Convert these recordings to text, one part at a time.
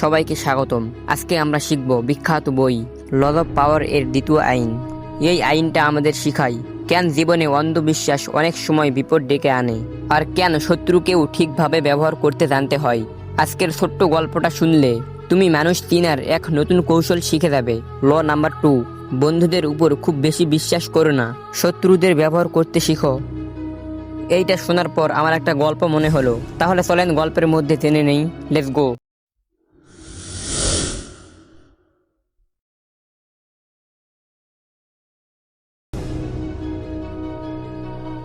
সবাইকে স্বাগতম। আজকে আমরা শিখব বিখ্যাত বই লজ অফ পাওয়ার এর দ্বিতীয় আইন। এই আইনটা আমাদের শিখায় কেন জীবনে অন্ধবিশ্বাস অনেক সময় বিপদ ডেকে আনে, আর কেন শত্রুকেও ঠিকভাবে ব্যবহার করতে জানতে হয়। আজকের ছোট্ট গল্পটা শুনলে তুমি মানুষ চিনার এক নতুন কৌশল শিখে যাবে। ল নাম্বার টু বন্ধুদের উপর খুব বেশি বিশ্বাস করো না, শত্রুদের ব্যবহার করতে শিখো। এইটা শোনার পর আমার একটা গল্প মনে হলো। তাহলে চলেন গল্পের মধ্যে জেনে নেই। লেটস গো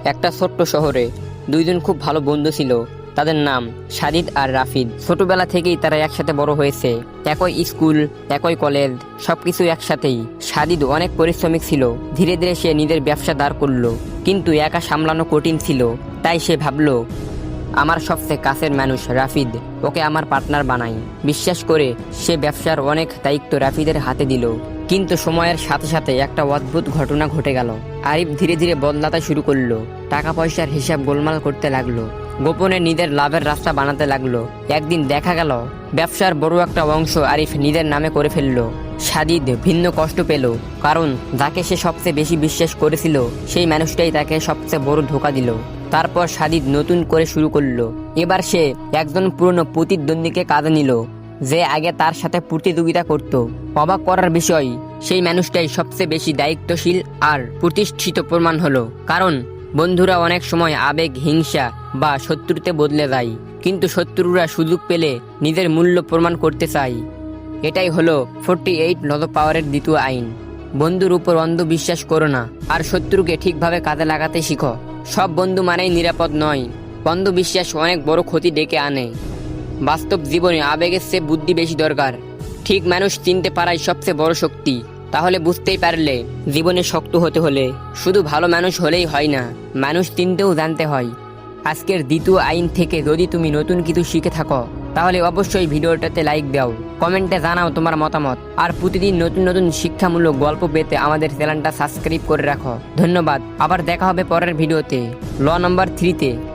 একটা ছোট্ট শহরে দুইজন খুব ভালো বন্ধু ছিল। তাদের নাম সাদিদ আর রাফিদ। ছোটবেলা থেকেই তারা একসাথে বড় হয়েছে। একই স্কুল, একই কলেজ, সবকিছু একসাথেই। সাদিদ অনেক পরিশ্রমিক ছিল। ধীরে ধীরে সে নিজের ব্যবসা দাঁড় করল। কিন্তু একা সামলানো কঠিন ছিল। তাই সে ভাবলো, আমার সবচেয়ে কাছের মানুষ রাফিদ। ওকে আমার পার্টনার বানাই। বিশ্বাস করে সে ব্যবসার অনেক দায়িত্ব রাফিদের হাতে দিল। কিন্তু সময়ের সাথে সাথে একটা অদ্ভুত ঘটনা ঘটে গেল। আরিফ ধীরে ধীরে বদলাতে শুরু করল। টাকা পয়সার হিসাব গোলমাল করতে লাগল। গোপনে নিজের লাভের রাস্তা বানাতে লাগল। একদিন দেখা গেল, ব্যবসার বড় একটা অংশ আরিফ নিজের নামে করে ফেলল। সাদিদ ভিন্ন কষ্ট পেল, কারণ যাকে সে সবচেয়ে বেশি বিশ্বাস করেছিল, সেই মানুষটাই তাকে সবচেয়ে বড় ধোকা দিল। তারপর সাদিদ নতুন করে শুরু করল। এবার সে একজন পুরনো প্রতিদ্বন্দ্বীকে কাজে নিল। যে আগে তার সাথে প্রতিযোগিতা করত, অবাক করার বিষয়, সেই মানুষটাই সবচেয়ে বেশি দায়িত্বশীল আর প্রতিষ্ঠিত প্রমাণ হলো। কারণ, বন্ধুরা অনেক সময় আবেগ, হিংসা বা শত্রুতে বদলে যায়, কিন্তু শত্রুরা সুযোগ পেলে নিজের মূল্য প্রমাণ করতে চায়। এটাই হলো ফোরটি এইট নদ পাওয়ারের দ্বিতীয় আইন। বন্ধুর উপর অন্ধবিশ্বাস করো না, আর শত্রুকে ঠিকভাবে কাজে লাগাতে শিখো। সব বন্ধু মানেই নিরাপদ নয়। অন্ধবিশ্বাস অনেক বড় ক্ষতি ডেকে আনে। বাস্তব জীবনে আবেগের চেয়ে বুদ্ধি বেশি দরকার। ঠিক মানুষ চিনতে পারাই সবচেয়ে বড় শক্তি। তাহলে বুঝতেই পারলে জীবনে শক্ত হতে হলে। শুধু ভালো মানুষ হলেই হয় না, মানুষ চিনতেও জানতে হয়। আজকের দ্বিতীয় আইন থেকে যদি তুমি নতুন কিছু শিখে থাকো, তাহলে অবশ্যই ভিডিওটাতে লাইক দাও, কমেন্টে জানাও তোমার মতামত। আর প্রতিদিন নতুন নতুন শিক্ষামূলক গল্প পেতে আমাদের চ্যানেলটা সাবস্ক্রাইব করে রাখো। ধন্যবাদ, আবার দেখা হবে পরের ভিডিওতে। ল নম্বর থ্রিতে।